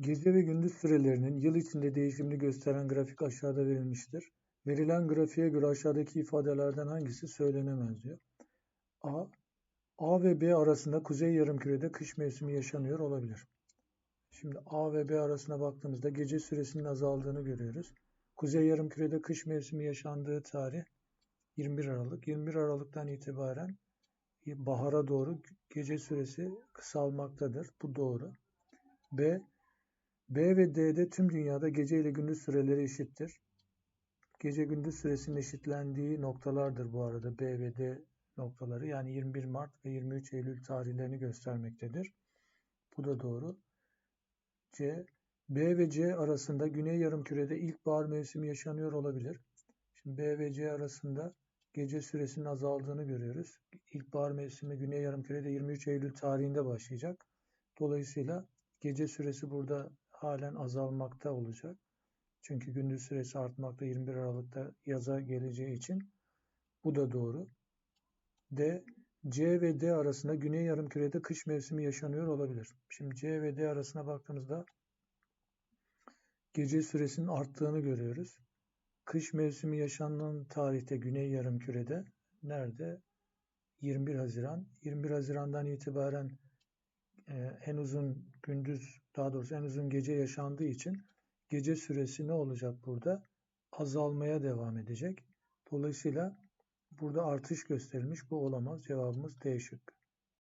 Gece ve gündüz sürelerinin yıl içinde değişimini gösteren grafik aşağıda verilmiştir. Verilen grafiğe göre aşağıdaki ifadelerden hangisi söylenemez diyor. A. A ve B arasında kuzey yarımkürede kış mevsimi yaşanıyor olabilir. Şimdi A ve B arasına baktığımızda gece süresinin azaldığını görüyoruz. Kuzey yarımkürede kış mevsimi yaşandığı tarih 21 Aralık. 21 Aralık'tan itibaren bahara doğru gece süresi kısalmaktadır. Bu doğru. B. B ve D'de tüm dünyada gece ile gündüz süreleri eşittir. Gece gündüz süresinin eşitlendiği noktalardır bu arada B ve D noktaları. Yani 21 Mart ve 23 Eylül tarihlerini göstermektedir. Bu da doğru. C. B ve C arasında Güney Yarımküre'de ilkbahar mevsimi yaşanıyor olabilir. Şimdi B ve C arasında gece süresinin azaldığını görüyoruz. İlkbahar mevsimi Güney Yarımküre'de 23 Eylül tarihinde başlayacak. Dolayısıyla gece süresi burada halen azalmakta olacak. Çünkü gündüz süresi artmakta 21 Aralık'ta yaza geleceği için. Bu da doğru. D. C ve D arasında Güney Yarımküre'de kış mevsimi yaşanıyor olabilir. Şimdi C ve D arasına baktığımızda gece süresinin arttığını görüyoruz. Kış mevsimi yaşanan tarihte Güney Yarımküre'de nerede? 21 Haziran. 21 Haziran'dan itibaren e, en gündüz, daha doğrusu en uzun gece yaşandığı için gece süresi ne olacak burada? Azalmaya devam edecek. Dolayısıyla burada artış gösterilmiş. Bu olamaz. Cevabımız D şıkkı.